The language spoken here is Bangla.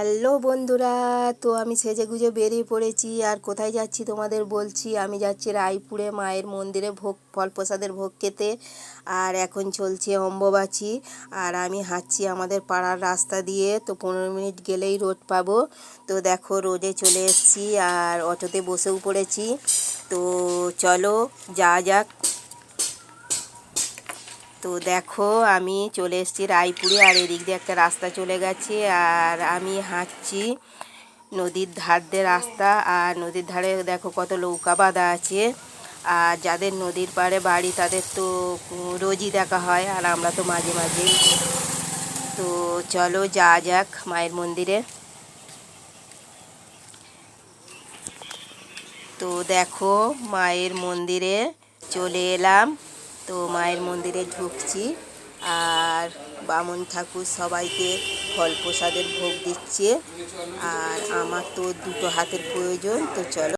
হ্যালো বন্ধুরা, তো আমি সেজে গুজে বেরিয়ে পড়েছি আর কোথায় যাচ্ছি তোমাদের বলছি। আমি যাচ্ছি রায়পুরে মায়ের মন্দিরে ভোগ, ফল প্রসাদের ভোগ খেতে। আর এখন চলছে অম্বুবাচী। আর আমি হাঁটছি আমাদের পাড়ার রাস্তা দিয়ে, তো পনেরো মিনিট গেলেই রোড পাবো। তো দেখো রোডে চলে এসেছি আর অটোতে বসেও পড়েছি। তো চলো যা যাক। তো দেখো, আমি চলে এসেছি রায়পুরে, আর এদিক দিয়ে একটা রাস্তা চলে গেছে, আর আমি হাঁটছি নদীর ধার দিয়ে রাস্তা, আর নদীর ধারে দেখো কত নৌকা বাঁধা আছে, আর যাদের নদীর পাড়ে বাড়ি তাদের তো রোজই দেখা হয়, আর আমরা তো মাঝে মাঝেই। তো চলো যা যাক মায়ের মন্দিরে। তো দেখো মায়ের মন্দিরে চলে এলাম। তো মায়ের মন্দিরে ঢুকছি আর বামন ঠাকুর সবাইকে ফল প্রসাদের ভোগ দিচ্ছে। আর আমার তো দুটো হাতের প্রয়োজন, তো চলো।